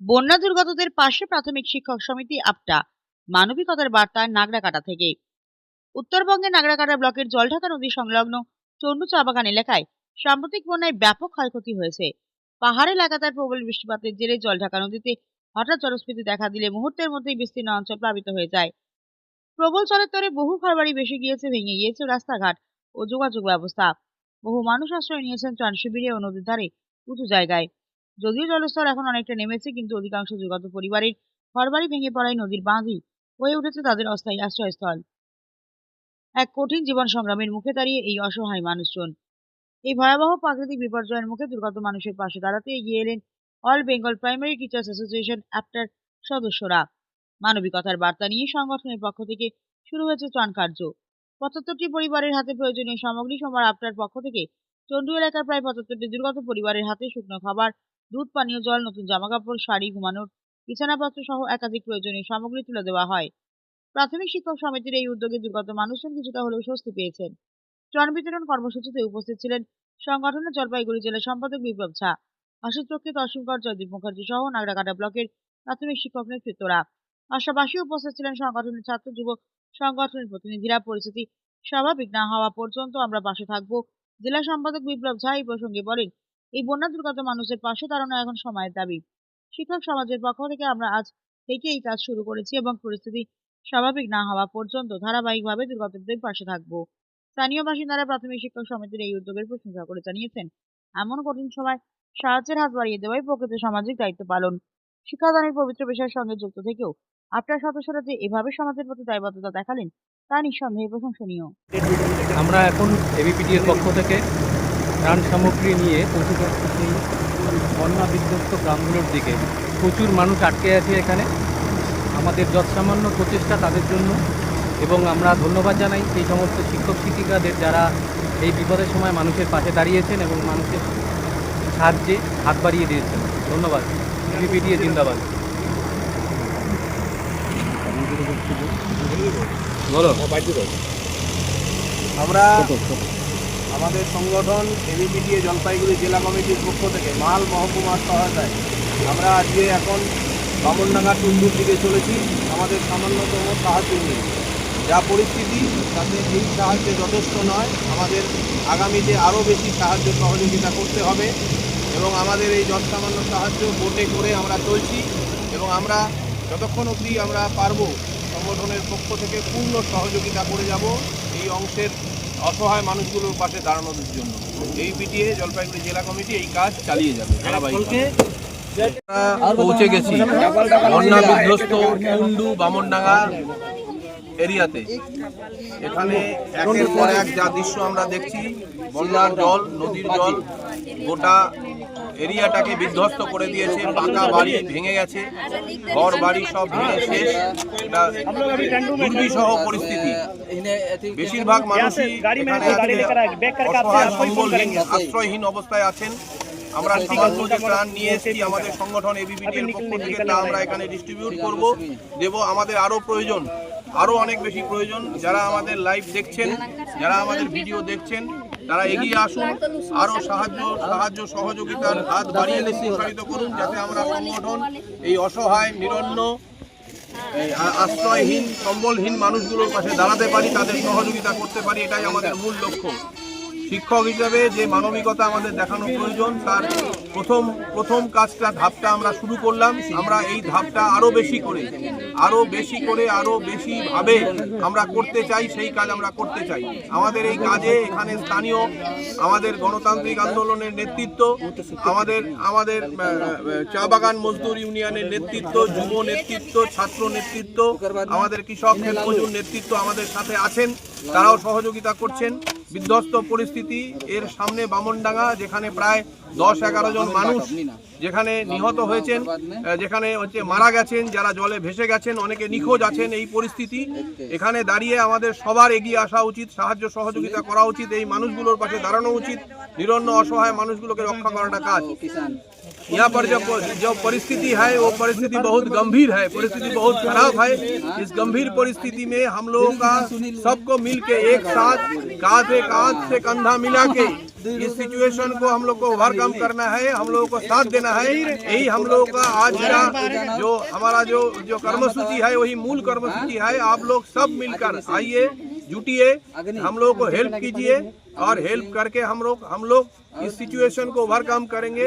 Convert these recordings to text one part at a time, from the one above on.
বন্যা দুর্গতদের পাশে প্রাথমিক শিক্ষক সমিতি আপটা। মানবিকতার বার্তা নাগরাকাটা থেকে। উত্তরবঙ্গের নাগরাকাটা ব্লকের জলঢাকা নদী সংলগ্ন চন্ডু চা বাগান এলাকায় সাম্প্রতিক বন্যায় ব্যাপক ক্ষয়ক্ষতি হয়েছে। পাহাড় এলাকায় প্রবল বৃষ্টিপাতের জেরে জলঢাকা নদীতে হঠাৎ জলস্ফীতি দেখা দিলে মুহূর্তের মধ্যেই বিস্তীর্ণ অঞ্চল প্লাবিত হয়ে যায়। প্রবল জলের তরে বহু ঘরবাড়ি ভেসে গিয়েছে, ভেঙে গিয়েছে রাস্তাঘাট ও যোগাযোগ ব্যবস্থা। বহু মানুষ আশ্রয় নিয়েছেন ত্রাণ শিবিরে ও নদীর ধারে উঁচু জায়গায়। যদিও জলস্তর এখন অনেকটা নেমেছে, কিন্তু অধিকাংশ যুগত পরিবারের ঘরবাড়ি ভেঙে পড়ায় নদীর বাঁধই হয়ে উঠেছে তাদের অস্থায়ী আশ্রয়স্থল। এক কঠিন জীবন সংগ্রামের মুখে দাঁড়িয়ে এই অসহায় মানুষজন। এই ভয়াবহ প্রাকৃতিক বিপর্যয়ের মুখে দুর্গত মানুষের পাশে দাঁড়াতে এগিয়ে এলেন all Bengal primary teachers association অ্যাপ্টার সদস্যরা। মানবিকতার বার্তা নিয়ে সংগঠনের পক্ষ থেকে শুরু হয়েছে ত্রাণ কার্য। পঁচাত্তরটি পরিবারের হাতে প্রয়োজনীয় সামগ্রী সোমবার আপটার পক্ষ থেকে চন্ডু এলাকার প্রায় পঁচাত্তরটি দুর্গত পরিবারের হাতে শুকনো খাবার দুধ, পানীয় জল, নতুন জামাকাপড়, শাড়ি, ঘুমানোর বিছানাপত্র সহ একাধিক প্রয়োজনীয় সামগ্রী তুলে দেওয়া হয়। প্রাথমিক শিক্ষক সমিতির এই উদ্যোগে দুর্গত মানুষজন কিছুটা হলেও স্বস্তি পেয়েছেন। ত্রাণ বিতরণ কর্মসূচিতে উপস্থিত ছিলেন সংগঠনের জলপাইগুড়ি জেলা সম্পাদক বিপ্লব ঝা আশিস রক্ষিত অসীমকর জয়দীপ মুখার্জি সহ নাগরাকাটা ব্লকের প্রাথমিক শিক্ষক নেতৃত্বরা। পাশাপাশি উপস্থিত ছিলেন সংগঠনের ছাত্র যুবক সংগঠনের প্রতিনিধিরা। পরিস্থিতি স্বাভাবিক না হওয়া পর্যন্ত আমরা পাশে থাকব। জেলা সম্পাদক বিপ্লব ঝা এই প্রসঙ্গে বলেন এই বন্যা দুর্গত মানুষের পাশে দাঁড়ানো এখন সময়ের দাবি। শিক্ষক সমাজের পক্ষ থেকে আমরা আজ থেকে এই কাজ শুরু করেছি এবং পরিস্থিতি স্বাভাবিক না হওয়া পর্যন্ত ধারাবাহিকভাবে দুর্গতদের পাশে থাকব। স্থানীয় বাসিন্দারা প্রাথমিক শিক্ষক সমিতির এই উদ্যোগের প্রশংসা করে জানিয়েছেন, এমন কঠিন সময় সাহায্যের হাত বাড়িয়ে দেওয়াই প্রকৃত সামাজিক দায়িত্ব পালন। শিক্ষাদানের পবিত্র বিষয়ের সঙ্গে যুক্ত থেকেও আপনার সদস্যরা যে এভাবে সমাজের প্রতি দায়বদ্ধতা দেখালেন, তা নিঃসন্দেহে প্রশংসনীয়। আমরা এখন এবিপিডি এর পক্ষ থেকে ত্রাণ সামগ্রী নিয়ে পৌঁছে যাচ্ছি সেই বন্যা বিধ্বস্ত গ্রামগুলোর দিকে প্রচুর মানুষ আটকে আছে এখানে। আমাদের যৎসামান্য প্রচেষ্টা তাদের জন্য এবং আমরা ধন্যবাদ জানাই সেই সমস্ত শিক্ষক শিক্ষিকাদের যারা এই বিপদের সময় মানুষের পাশে দাঁড়িয়েছেন এবং মানুষের সাহায্যে হাত বাড়িয়ে দিয়েছেন। ধন্যবাদ। এবিপিডিএ জিন্দাবাদ। বলো। আমরা আমাদের সংগঠন এবিপিটিএ জলপাইগুড়ি জেলা কমিটির পক্ষ থেকে মাল মহকুমার সহায়তায় আমরা আজকে এখন বামনডাঙ্গা টুন্ডুর দিকে চলেছি। আমাদের সামান্যতম সাহায্য নিয়ে। যা পরিস্থিতি, তাতে এই সাহায্যে যথেষ্ট নয়। আমাদের আগামীতে আরও বেশি সাহায্য সহযোগিতা করতে হবে এবং আমাদের এই যৎসামান্য সাহায্য বোটে করে আমরা চলছি এবং আমরা যতক্ষণ অবধি আমরা পারব সংগঠনের পক্ষ থেকে পূর্ণ সহযোগিতা করে যাব। এই অংশের অসহায় মানুষগুলোর পাশে দাঁড়ানোর জন্য। এই পিটিএ জলপাইগুড়ি জেলা কমিটি এই কাজ চালিয়ে যাবে। পৌঁছে গেছি। বন্যা বিধ্বস্ত কুন্ডু বামনডাঙ্গা এরিয়াতে। এখানে একের পর এক যা দৃশ্য আমরা দেখছি, বন্যার জল, নদীর জল, গোটা এরিয়াটাকে বিধ্বস্ত করে দিয়েছে পাকা বাড়ি ভেঙে গেছে ঘর বাড়ি সব ভেঙে শেষ। এটা দুর্বিষহ পরিস্থিতি। বেশিরভাগ মানুষই আশ্রয়হীন অবস্থায় আছেন। আমরা সামান্য যে ত্রাণ নিয়ে এসেছি আমাদের সংগঠন এবিপিটির পক্ষ থেকে তা আমরা এখানে ডিস্ট্রিবিউট করব। দেব আমাদের আরও প্রয়োজন আরও অনেক বেশি প্রয়োজন। যারা আমাদের লাইভ দেখছেন যারা আমাদের ভিডিও দেখছেন তারা এগিয়ে আসুন, আরও সাহায্য সাহায্য সহযোগিতার হাত বাড়িয়ে উৎসাহিত করুন যাতে আমরা সংগঠন এই অসহায়, নিরন্ন আশ্রয়হীন সম্বলহীন মানুষগুলোর পাশে দাঁড়াতে পারি, তাদের সহযোগিতা করতে পারি, এটাই আমাদের মূল লক্ষ্য। শিক্ষক হিসাবে যে মানবিকতা আমাদের দেখানো প্রয়োজন, তার প্রথম প্রথম কাজটা, ধাপটা আমরা শুরু করলাম। আমরা এই ধাপটা আরও বেশি করে, আরও বেশি করে, আরও বেশি ভাবে আমরা করতে চাই, সেই কাজ আমরা করতে চাই। আমাদের এই কাজে এখানে স্থানীয় আমাদের গণতান্ত্রিক আন্দোলনের নেতৃত্ব, আমাদের আমাদের চা বাগান মজদুর ইউনিয়নের নেতৃত্ব, যুব নেতৃত্ব, ছাত্র নেতৃত্ব, আমাদের কৃষক মজুর নেতৃত্ব আমাদের সাথে আছেন। তারাও সহযোগিতা করছেন। বিধ্বস্ত পরিস্থিতি এর সামনে বামনডাঙ্গা, যেখানে প্রায় দশ এগারো জন মানুষ যেখানে নিহত হয়েছেন যেখানে হচ্ছে মারা গেছেন, যারা জলে ভেসে গেছেন, অনেকে নিখোঁজ আছেন এই পরিস্থিতি। এখানে দাঁড়িয়ে আমাদের সবার এগিয়ে আসা উচিত, সাহায্য সহযোগিতা করা উচিত, এই মানুষগুলোর পাশে দাঁড়ানো উচিত, নিরন্ন অসহায় মানুষগুলোকে রক্ষা করাটা কাজ। यहाँ पर जो जो परिस्थिति है, वो परिस्थिति बहुत गंभीर है, परिस्थिति बहुत खराब है। इस गंभीर परिस्थिति में हम लोगों का सबको मिल के एक साथ, कांधे कांध से कंधा मिला के इस सिचुएशन को हम लोग को ओवरकम करना है, हम लोगों को साथ देना है। यही हम लोगों का आज का जो हमारा जो जो कर्मसूची है, वही मूल कर्मसूची है। आप लोग सब मिलकर आइए। जुटिए हम लोगों को हेल्प कीजिए और হেল্প করকে আমরো আমলোক এই সিচুয়েশন কো ওভারকাম করেंगे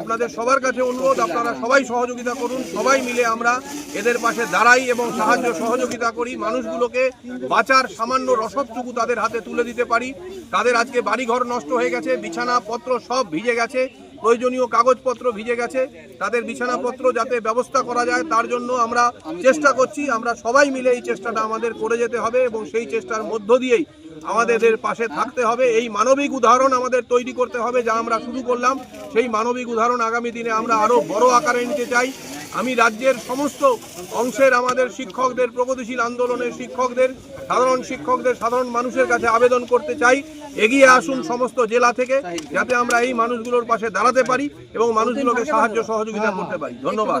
আপনাদের সবার কাছে অনুরোধ আপনারা সবাই সহযোগিতা করুন সবাই মিলে আমরা এদের পাশে দাঁড়াই এবং সাহায্য সহযোগিতা করি মানুষগুলোকে বাঁচার সামান্য রসদটুকু তাদের হাতে তুলে দিতে পারি। তাদের আজকে বাড়িঘর নষ্ট হয়ে গেছে বিছানা পত্র সব ভিজে গেছে। প্রয়োজনীয় কাগজপত্র ভিজে গেছে। তাদের বিছানাপত্র যাতে ব্যবস্থা করা যায়, তার জন্য আমরা চেষ্টা করছি। আমরা সবাই মিলে এই চেষ্টাটা আমাদের করে যেতে হবে এবং সেই চেষ্টার মধ্য দিয়েই আমাদের পাশে থাকতে হবে। এই মানবিক উদাহরণ আমাদের তৈরি করতে হবে, যা আমরা শুরু করলাম। সেই মানবিক উদাহরণ আগামী দিনে আমরা আরও বড় আকারে নিতে চাই। আমি রাজ্যের সমস্ত অংশের আমাদের শিক্ষকদের, প্রগতিশীল আন্দোলনের শিক্ষকদের, সাধারণ শিক্ষকদের, সাধারণ মানুষের কাছে আবেদন করতে চাই। এগিয়ে আসুন সমস্ত জেলা থেকে, যাতে আমরা এই মানুষগুলোর পাশে দাঁড়াতে পারি এবং মানুষগুলোকে সাহায্য সহযোগিতা করতে পারি। ধন্যবাদ।